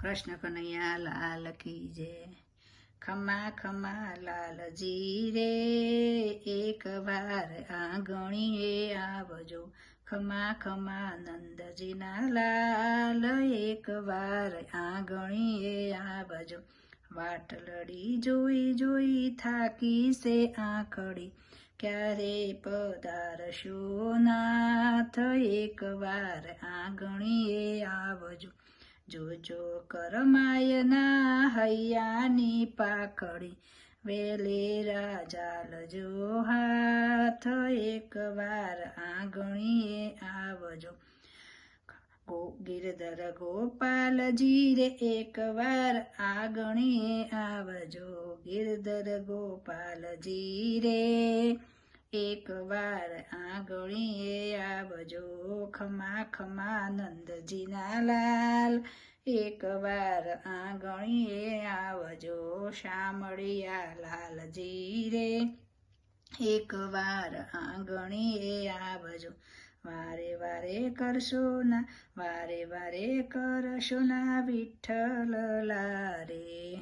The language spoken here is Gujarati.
કૃષ્ણ કનૈયા લાલ કી જય. ખમા ખમા લાલજી રે, એક વાર આંગણીએ આવજો. ખમા ખમા નંદજીના લાલ, એક વાર આંગણીએ આવજો. વાટ લડી જોઈ જોઈ થાકી સે આંખડી. ક્યારે પધારશો નાથ? એક વાર આંગણીએ આવજો. જોજો કરમાયના હૈયાની પાકડી. વેલે રાજાલજો હાથ એક વાર આંગણીએ આવજો. ગિરધર ગોપાલજી રે એક વાર આગણીએ આવજો. ગિરધર ગોપાલજી રે એક વાર આંગણીએ આવજો. ખમા ખમા નંદજીના લાલ. એક વાર આંગણીએ આવજો. શામળિયા લાલજી રે. એક વાર આંગણીએ આવજો. વારે વારે કરશો ના, વારે વારે કરશો ના વિઠ્ઠલ લારે.